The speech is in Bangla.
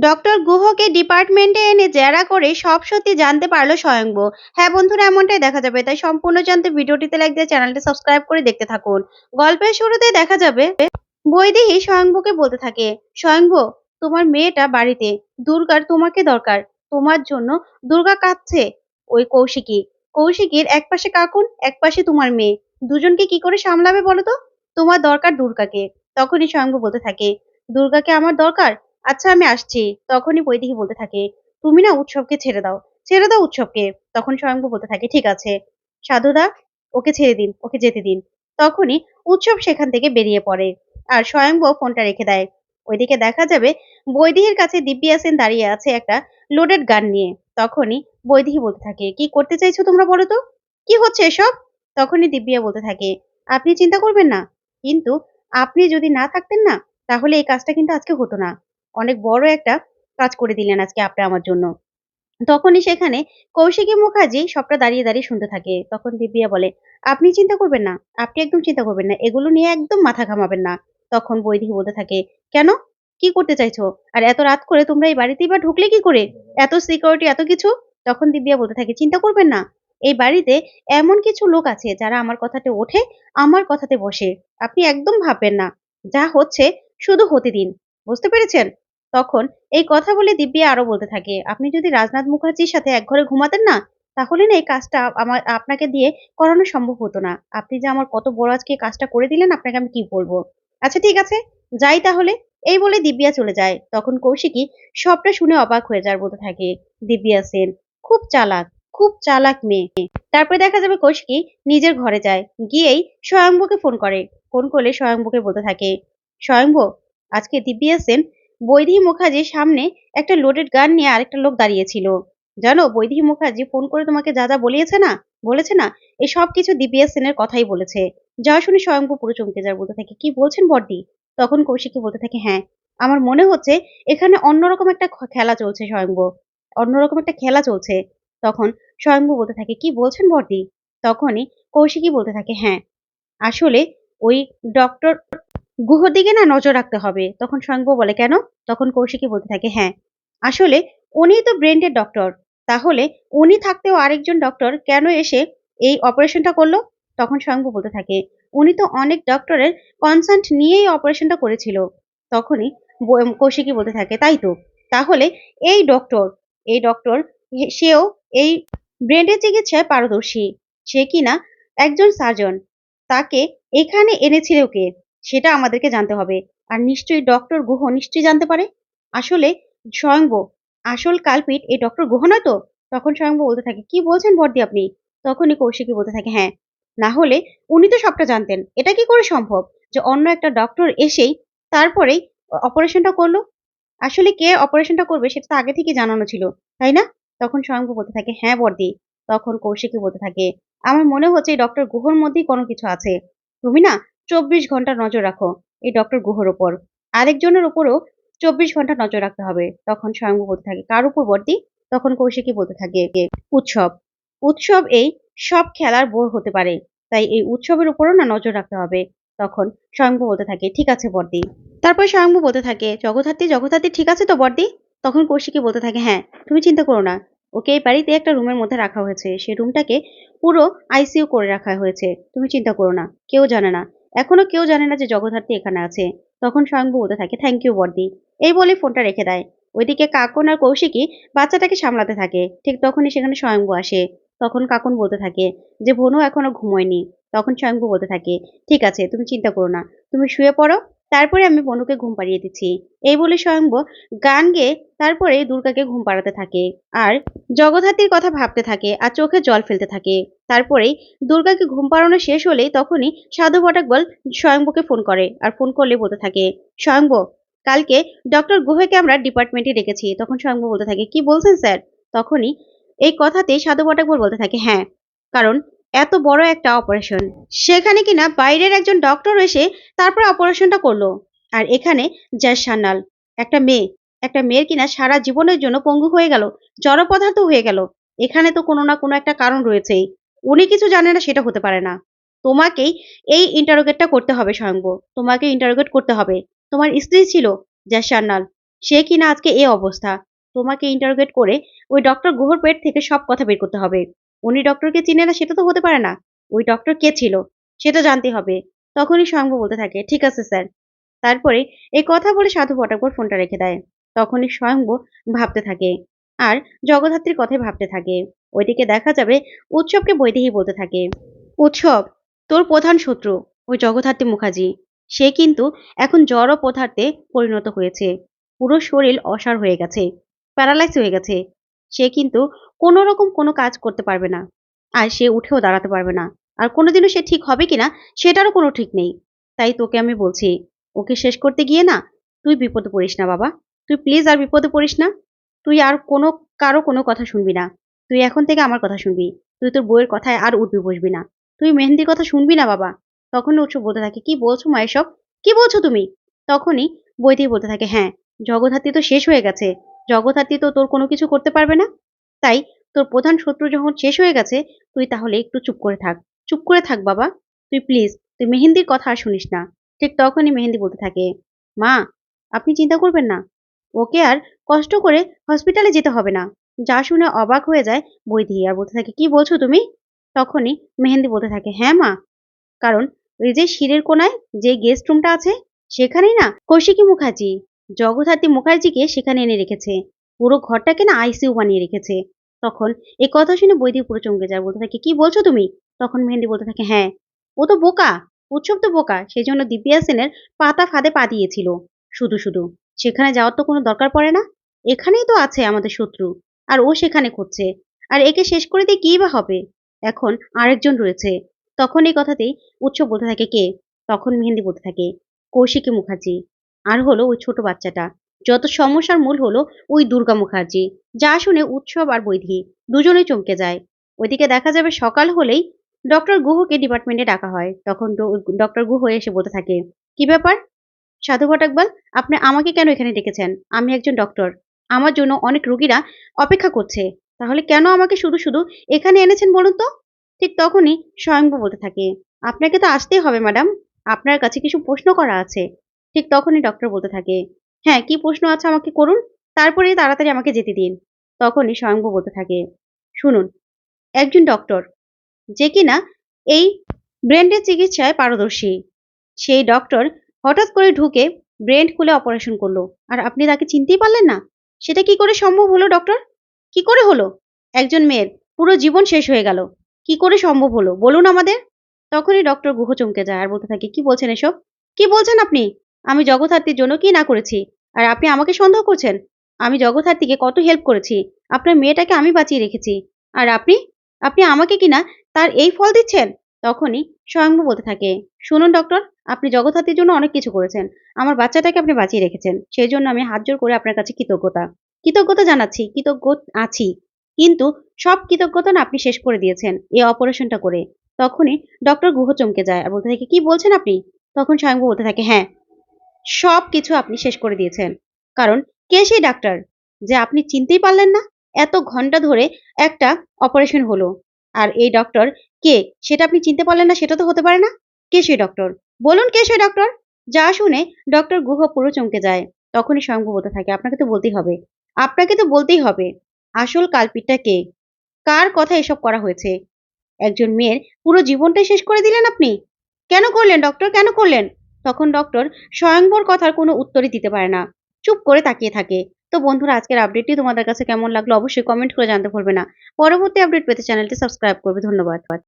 ডক্টর গুহকে ডিপার্টমেন্টে এনে জেরা করে সব সত্যি জানতে পারল স্বয়ংব। হ্যাঁ বন্ধুরা, এমনটাই দেখা যাবে। তাই সম্পূর্ণ জানতে ভিডিওটিতে লাইক দিয়ে চ্যানেলটি সাবস্ক্রাইব করে দেখতে থাকুন। গল্পের শুরুতে দেখা যাবে, বৈদেহী স্বয়ংভকে বলতে থাকে স্বয়ংভ তোমার মেয়েটা বাড়িতে, দুর্গার তোমাকে দরকার, তোমার জন্য দুর্গা কাঁদছে। ওই কৌশিকী। কৌশিকীর এক পাশে কাকুন, এক পাশে তোমার মেয়ে। দুজনকে কি করে সামলাবে বলো তো? তোমার দরকার দুর্গাকে। তখনই স্বয়ংভ বলতে থাকে, দুর্গাকে আমার দরকার? আচ্ছা আমি আসছি। তখনই বৈদেহী বলতে থাকে, তুমি না উৎসবকে ছেড়ে দাও। ছেড়ে দাও উৎসবকে? তখন স্বয়ংভু বলতে থাকে, ঠিক আছে। সাধুদা, ওকে ছেড়ে দিন, ওকে যেতে দিন। তখনই উৎসব সেখান থেকে বেরিয়ে পড়ে। আর স্বয়ংভু ফোনটা রেখে দেয়। ওইদিকে দেখা যাবে বৈদেহীর কাছে দিব্যা সেন দাঁড়িয়ে আছে একটা লোডেড গান নিয়ে। তখনই বৈদেহী বলতে থাকে, কি করতে চাইছো তোমরা বলো তো? কি হচ্ছে এসব? তখনই দিব্যা বলতে থাকে, আপনি চিন্তা করবেন না। কিন্তু আপনি যদি না থাকতেন না, তাহলে এই কাজটা কিন্তু আজকে হতো না। অনেক বড় একটা কাজ করে দিলেন আজকে আপনি আমার জন্য। তখনই সেখানে কৌশিকী মুখার্জি সবটা দাঁড়িয়ে দাঁড়িয়ে শুনতে থাকে। তখন দিব্যা বলে, আপনি চিন্তা করবেন না, আপনি একদম চিন্তা করবেন না, এগুলো নিয়ে একদম মাথা ঘামাবেন না। তখন বৈদেহী বলতে থাকে, কেন? কি করতে চাইছো? আর এত রাত করে তোমরা এই বাড়িতেই বা ঢুকলে কি করে? এত সিকিউরিটি এত কিছু? তখন দিব্যা বলতে থাকে, চিন্তা করবেন না, এই বাড়িতে এমন কিছু লোক আছে যারা আমার কথাতে ওঠে, আমার কথাতে বসে। আপনি একদম ভাববেন না, যা হচ্ছে শুধু হতে দিন বুঝতে পেরেছেন? তখন এই কথা বলে দিব্যা আরও বলতে থাকে, আপনি যদি রাজনাথ মুখার্জির সাথে এক ঘরে ঘুমাতেন না, তাহলে না এই কাজটা আমার, আপনাকে দিয়ে করানো সম্ভব হতো না। আপনি যে আমার কত বড় আজকে কাজটা করে দিলেন, আপনাকে আমি কি বলব? আচ্ছা ঠিক আছে, যাই তাহলে। এই বলে দিব্যা চলে যায়। তখন কৌশিকী সবটা শুনে অবাক হয়ে যার বলতে থাকে। দিব্যা সেন, খুব চালাক খুব চালাক মেয়ে। তারপরে দেখা যাবে কৌশিকী নিজের ঘরে যায়। গিয়েই স্বয়ংভকে ফোন করে। ফোন করলে স্বয়ংভকে বলতে থাকে স্বয়ংভ আজকে দিব্যা সেন বৈদেহী মুখার্জির সামনে একটা লোডেড গান নিয়ে আরেকটা লোক দাঁড়িয়েছিল। জানো বৈদেহী মুখার্জি ফোন করে তোমাকে যা যা বলিয়েছে না, বলেছে না এই সব কিছু দিব্যা সেনের কথাই বলেছে। যা শুনে স্বয়ংভূ পুরো চমকে যার বলতে থাকে, কি বলছেন বড়দি? তখন কৌশিকী বলতে থাকে হ্যাঁ আমার মনে হচ্ছে এখানে অন্যরকম একটা খেলা চলছে স্বয়ংভূ, অন্যরকম একটা খেলা চলছে। তখন স্বয়ংভূ বলতে থাকে, কি বলছেন বড়দি? তখনই কৌশিকী বলতে থাকে হ্যাঁ আসলে ওই ডক্টর গুহর দিকে না নজর রাখতে হবে। তখন স্বয়ংভূ বলে, কেন? তখন কৌশিকী বলতে থাকে হ্যাঁ আসলে উনি তো ব্রেন্ডের ডক্টর। তাহলে উনি থাকতেও আরেকজন ডক্টর কেন এসে এই অপারেশনটা করল? তখন স্বয়ংভূ বলতে থাকে, উনি তো অনেক ডক্টরের কনসার্ট নিয়েই অপারেশনটা করেছিল। তখনই কৌশিকী বলতে থাকে, তাই তো? তাহলে এই ডক্টর এই ডক্টর সেও এই ব্রেন্ডের চিকিৎসায় পারদর্শী। সে কিনা একজন সার্জন? তাকে এখানে এনেছিল কে? সেটা আমাদেরকে জানতে হবে। আর নিশ্চয়ই ডক্টর গুহ নিশ্চয়ই জানতে পারে। আসলে স্বয়ংব আসল কালপিট এই ডক্টর গুহ নয় তো? তখন স্বয়ংব বলতে থাকে, কি বলছেন বর্দি আপনি? তখনই কৌশিকী বলতে থাকে হ্যাঁ না হলে উনি তো সবটা জানতেন। এটা কি করে সম্ভব যে অন্য একটা ডক্টর এসেই তারপরেই অপারেশনটা করল? আসলে কে অপারেশনটা করবে সেটা তো আগে থেকে জানানো ছিল, তাই না? তখন স্বয়ংভ বলতে থাকে হ্যাঁ বর্দি। তখন কৌশিকী বলতে থাকে, আমার মনে হচ্ছে ডক্টর গুহর মধ্যেই কোনো কিছু আছে। তুমি না চব্বিশ ঘণ্টা নজর রাখো এই ডক্টর গুহর ওপর আরেকজনের উপরও চব্বিশ ঘণ্টা নজর রাখতে হবে। তখন স্বয়ংভূ বলতে থাকে, কার উপর বর্দি তখন কৌশিকী বলতে থাকে, উৎসব। উৎসব এই সব খেলার বোর হতে পারে, তাই এই উৎসবের উপরও না নজর রাখতে হবে। তখন স্বয়ংভূ বলতে থাকে, ঠিক আছে বর্দি তারপর স্বয়ংভূ বলতে থাকে, জগদ্ধাত্রী জগদ্ধাত্রী, ঠিক আছে তো বর্দি তখন কৌশিকী বলতে থাকে হ্যাঁ তুমি চিন্তা করো না। ওকে এই বাড়িতে একটা রুমের মধ্যে রাখা হয়েছে। সেই রুমটাকে পুরো আইসিইউ করে রাখা হয়েছে। তুমি চিন্তা করো না। কেউ জানে না। এখনও কেউ জানে না যে জগদ্ধাত্রী এখানে আছে। তখন স্বয়ংভু বলতে থাকে থ্যাংক ইউ বর্দি। এই বলে ফোনটা রেখে দেয়। ওইদিকে কাকন আর কৌশিকী বাচ্চাটাকে সামলাতে থাকে। ঠিক তখনই সেখানে স্বয়ংভু আসে। তখন কাকুন বলতে থাকে যে, বোনও এখনও ঘুমোয়নি। তখন স্বয়ংভু বলতে থাকে, ঠিক আছে, তুমি চিন্তা করো না। তুমি শুয়ে পড়ো তারপরে আমি বনুকে ঘুম পাড়িয়ে দিচ্ছি। এই বলে স্বয়ংভূ গান গেয়ে তারপরে দুর্গাকে ঘুম পাড়াতে থাকে। আর জগদ্ধাত্রীর কথা ভাবতে থাকে আর চোখে জল ফেলতে থাকে। তারপরেই দুর্গাকে ঘুম পাড়ানো শেষ হলেই তখনই সাধু বটাকবল স্বয়ংভূকে ফোন করে আর ফোন করলে বলতে থাকে স্বয়ংভূ কালকে ডক্টর গুহেকে আমরা ডিপার্টমেন্টে রেখেছি তখন স্বয়ংভূ বলতে থাকে, কি বলছেন স্যার? তখনই এই কথাতে সাধু বটাকবল বলতে থাকে হ্যাঁ। কারণ এত বড় একটা অপারেশন সেখানে কিনা বাইরের একজন ডক্টর এসে তারপর অপারেশনটা করল। আর এখানে জ্যাস সান্যাল একটা মেয়ে, একটা মেয়ের কিনা সারা জীবনের জন্য পঙ্গু হয়ে গেল, জড় পদার্থ হয়ে গেল। এখানে তো কোনো না কোনো একটা কারণ রয়েছেই। উনি কিছু জানে না, সেটা হতে পারে না। তোমাকেই এই ইন্টারোগেটটা করতে হবে স্বয়ংভ তোমাকে ইন্টারোগেট করতে হবে। তোমার স্ত্রী ছিল জ্যাস সান্যাল সে কিনা আজকে এ অবস্থা। তোমাকে ইন্টারোগেট করে ওই ডক্টর গুহর পেট থেকে সব কথা বের করতে হবে। উনি ডক্টরকে চিনে না, সেটা তো হতে পারে না। ওই ডক্টর কে ছিল? সেটা জানতে হবে। তখনই স্বয়ংভু বলতে থাকে, ঠিক আছে স্যার। তারপরে এই কথা বলে সাধু পটাকর ফোনটা রেখে দেয়। তখনই স্বয়ংভু ভাবতে থাকে আর জগদ্ধাত্রীর কথাই ভাবতে থাকে। ওইদিকে দেখা যাবে উৎসবকে বৈদেহী বলতে থাকে। উৎসব, তোর প্রধান শত্রু, ওই জগদ্ধাত্রী মুখার্জি। সে কিন্তু এখন জড় পদার্থে পরিণত হয়েছে। পুরো শরীর অসার হয়ে গেছে প্যারালাইজ হয়ে গেছে। সে কিন্তু কোনো রকম কোনো কাজ করতে পারবে না। আর সে উঠেও দাঁড়াতে পারবে না। আর কোনোদিনও সে ঠিক হবে কিনা, সেটারও কোনো ঠিক নেই। তাই তোকে আমি বলছি, ওকে শেষ করতে গিয়ে না, তুই বিপদে পড়িস না বাবা। তুই প্লিজ আর বিপদে পড়িস না। তুই আর কোনো, কারও কোনো কথা শুনবি না। তুই এখন থেকে আমার কথা শুনবি। তুই তোর বইয়ের কথায় আর উঠবি বসবি না। তুই মেহেন্দির কথা শুনবি না বাবা। তখন উৎসব বলতে থাকে, কি বলছো মা এসব? কি বলছো তুমি? তখনই বইতেই বলতে থাকে হ্যাঁ জগদ্ধাত্রী তো শেষ হয়ে গেছে। জগদ্ধাত্রী তো তোর কোনো কিছু করতে পারবে না। তাই তোর প্রধান শত্রু যখন শেষ হয়ে গেছে, তুই তাহলে একটু চুপ করে থাক। চুপ করে থাক, বাবা। তুই প্লিজ তুই মেহেন্দির কথা আর শুনিস না। ঠিক তখনই মেহেন্দি বলতে থাকে, মা, আপনি চিন্তা করবেন না। ওকে আর কষ্ট করে হসপিটালে যেতে হবে না। যা শুনে অবাক হয়ে যায় বৈদি আর বলতে থাকে, কি বলছো তুমি? তখনই মেহেন্দি বলতে থাকে হ্যাঁ মা। কারণ ওই যে শিরের কোনায় যে গেস্ট রুমটা আছে, সেখানেই না কৌশিকী মুখার্জি। জগদ্ধাত্রী মুখার্জিকে সেখানে এনে রেখেছে। পুরো ঘরটাকে না আইসিইউ বানিয়ে রেখেছে। তখন এই কথা শুনে বৈদিক পুরো চমকে যায়, বলতে থাকে, কি বলছো তুমি? তখন মেহেন্দি বলতে থাকে হ্যাঁ ও তো বোকা, উৎসব তো বোকা সেই জন্য দিব্যা সেনের পাতা ফাঁদে পা দিয়েছিল। শুধু শুধু, সেখানে যাওয়ার তো কোনো দরকার পড়ে না? এখানেই তো আছে আমাদের শত্রু, আর ও সেখানে খুঁজছে, আর একে শেষ করে দিয়ে কি বা হবে? এখন আরেকজন রয়েছে। তখন এই কথাতেই উৎসব বলতে থাকে, কে? তখন মেহেন্দি বলতে থাকে, কৌশিকী মুখার্জি। আর হলো ওই ছোট বাচ্চাটা। যত সমস্যার মূল হলো ওই দুর্গা মুখার্জি। যা শুনে উৎসব আর বৈধি দুজনেই চমকে যায়। ওইদিকে দেখা যাবে সকাল হলেই ডক্টর গুহকে ডিপার্টমেন্টে ডাকা হয়। তখন ডক্টর গুহ এসে বলতে থাকে, কি ব্যাপার? সাধু ভটাকবাল আপনি আমাকে কেন এখানে ডেকেছেন? আমি একজন ডক্টর। আমার জন্য অনেক রুগীরা অপেক্ষা করছে। তাহলে কেন আমাকে শুধু শুধু এখানে এনেছেন বলুন তো? ঠিক তখনই স্বয়ংভু বলতে থাকে, আপনাকে তো আসতেই হবে, ম্যাডাম। আপনার কাছে কিছু প্রশ্ন করা আছে। ঠিক তখনই ডক্টর বলতে থাকে হ্যাঁ কি প্রশ্ন আছে আমাকে করুন তারপরে তাড়াতাড়ি আমাকে যেতে দিন। তখনই স্বয়ংভু বলতে থাকে, শুনুন, একজন ডক্টর যে কিনা এই ব্রেন্ডের চিকিৎসায় পারদর্শী, সেই ডক্টর হঠাৎ করে ঢুকে ব্রেন খুলে অপারেশন করল, আর আপনি তাকে চিনতেই পারলেন না? সেটা কি করে সম্ভব হলো ডক্টর কি করে হলো? একজন মেয়ের পুরো জীবন শেষ হয়ে গেল, কি করে সম্ভব হলো? বলুন আমাদের। তখনই ডক্টর গুহ চমকে যায় আর বলতে থাকে, কি বলছেন এসব? কি বলছেন আপনি? আমি জগদ্ধাত্রীর জন্য কি না করেছি? আর আপনি আমাকে সন্দেহ করছেন? আমি জগদ্ধাত্রীকে কত হেল্প করেছি? আপনার মেয়েটাকে আমি বাঁচিয়ে রেখেছি। আর আপনি? আপনি আমাকে কিনা তার এই ফল দিচ্ছেন? তখনই স্বয়ংভু বলতে থাকে, শুনুন ডক্টর আপনি জগদ্ধাত্রীর জন্য অনেক কিছু করেছেন। আমার বাচ্চাটাকে আপনি বাঁচিয়ে রেখেছেন। সেই জন্য আমি হাত জোর করে আপনার কাছে কৃতজ্ঞতা। কৃতজ্ঞতা জানাচ্ছি, কৃতজ্ঞ আছি। কিন্তু সব কৃতজ্ঞতা আপনি শেষ করে দিয়েছেন এই অপারেশনটা করে। তখনই ডক্টর গুহ চমকে যায় আর বলতে থাকে, কি বলছেন আপনি? তখন স্বয়ংভু বলতে থাকে হ্যাঁ সব কিছু আপনি শেষ করে দিয়েছেন। কারণ কে সেই ডাক্তার? যে আপনি চিনতেই পারলেন না? এত ঘণ্টা ধরে একটা অপারেশন হলো। আর এই ডক্টর কে? সেটা আপনি চিনতে পারলেন না, সেটা তো হতে পারে না। কে সেই ডক্টর? বলুন কে সেই ডক্টর? যা শুনে ডক্টর গুহ পুরো চমকে যায়। তখনই স্বয়ংভু বলতে থাকে। আপনাকে তো বলতেই হবে। আপনাকে তো বলতেই হবে, আসল কালপিটটা কে? কার কথা এসব করা হয়েছে? একজন মেয়ের পুরো জীবনটাই শেষ করে দিলেন আপনি? কেন করলেন, ডক্টর? কেন করলেন? তখন ডক্টর স্বয়ংবর কথার কোনো উত্তরই দিতে পারে না। চুপ করে তাকিয়ে থাকে। তো বন্ধুরা, আজকের আপডেটটি তোমাদের কাছে কেমন লাগল অবশ্যই কমেন্ট করে জানতে ভুলবে না। পরবর্তী আপডেট পেতে চ্যানেলটি সাবস্ক্রাইব করবে। ধন্যবাদ।